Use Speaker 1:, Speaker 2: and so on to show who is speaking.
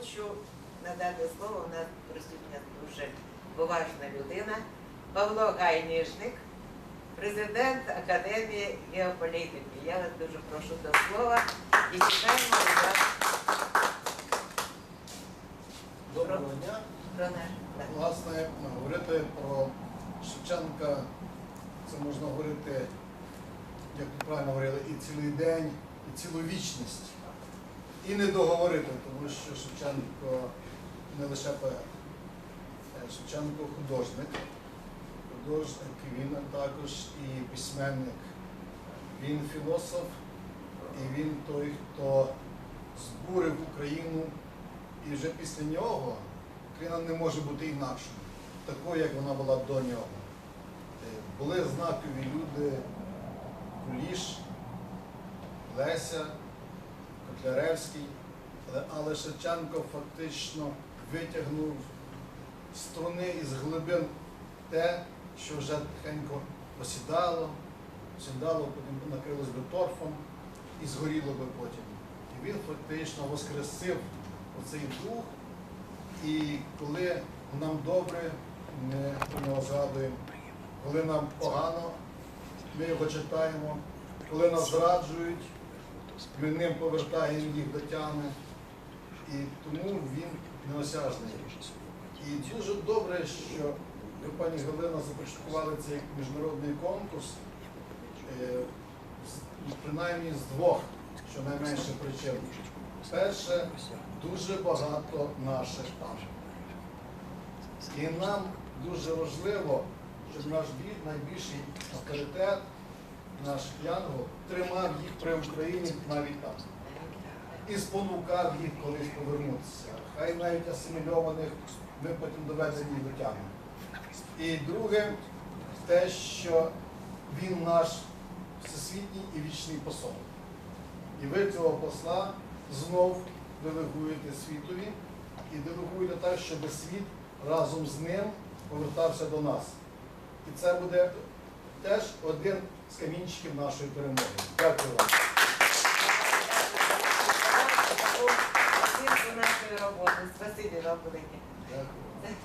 Speaker 1: хочу надати слово. У нас присутня дуже поважна людина. Павло Гайніжник, президент Академії геополітики. Я вас дуже прошу до слова і чекаємо вас
Speaker 2: Доброго дня.
Speaker 1: про наш.
Speaker 2: Власне, говорити про Шевченка, це можна говорити, як ви правильно говорили, і цілий день, і цілу вічність. І не договорити, тому що Шевченко не лише поет. Е, Шевченко художник. Художник він також і письменник. Він філософ, і він той, хто збурив Україну. І вже після нього Україна не може бути інакшою, такою, як вона була до нього. Е, Були знакові люди Куліш, Леся, Котляревський, але, Шевченко фактично витягнув струни і з глибин те, що вже тихенько осідало, осідало, потім накрилось би торфом і згоріло би потім. І він фактично воскресив оцей дух. І коли нам добре, ми про нього згадуємо. Коли нам погано, ми його читаємо. Коли нас зраджують, ми ним повертаємо їх до тями. І тому він неосяжний. І дуже добре, що ви, пані Галина, започаткували цей міжнародний конкурс, е, принаймні з двох, щонайменше причин. Перше, дуже багато наших там. І нам дуже важливо, щоб наш бі- найбільший авторитет, наш Янгол, тримав їх при Україні навіть там. І спонукав їх колись повернутися. Хай навіть асимільованих ми потім доведені до. І друге, те, що він наш всесвітній і вічний посол. І ви цього посла знов делегуєте світові і делегуєте так, щоб світ разом з ним повертався до нас. І це буде теж один з камінчиків нашої перемоги. Дякую вам. Дякую.
Speaker 1: Дякую.